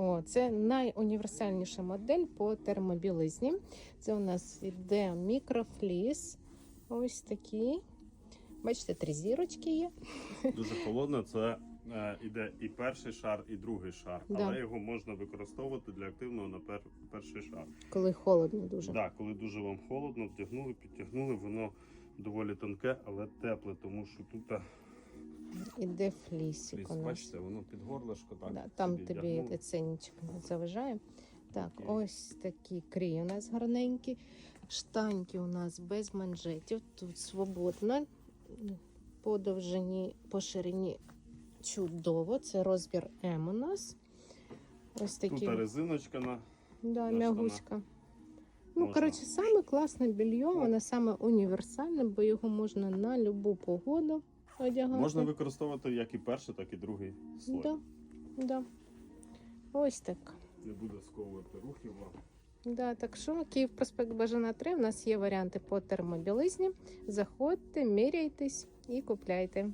О, це найуніверсальніша модель по термобілизні. Це у нас іде мікрофліс. Ось такий. Бачите, три зірочки є. Дуже холодно. Це е, іде і перший шар, і другий шар. Да. Але його можна використовувати для активного на пер, перший шар. Коли холодно дуже. Так, коли дуже вам холодно, вдягнули, підтягнули, воно доволі тонке, але тепле, тому що тут е, Іде флісик фліс, у нас. бачите, воно під горлышко. Так, Да, там тобі ценничок не заважає. Так, Окей. ось такі крій у нас гарненькі. Штаньки у нас без манжетів. Тут свободно. По довжині, по ширині чудово. Це розмір М у нас. Ось Тут резиночка на Да, на м'ягуська. Ну, Можна. коротше, саме класне белье, воно саме універсальне, бо його можна на любу погоду одягати. можна використовувати як і перший, так і другий слой. Да, да. Ось так. Не буде сковувати рухів вам. Да, так що Київ проспект Бажана 3. У нас є варіанти по термобілизні. Заходьте, міряйтесь і купляйте.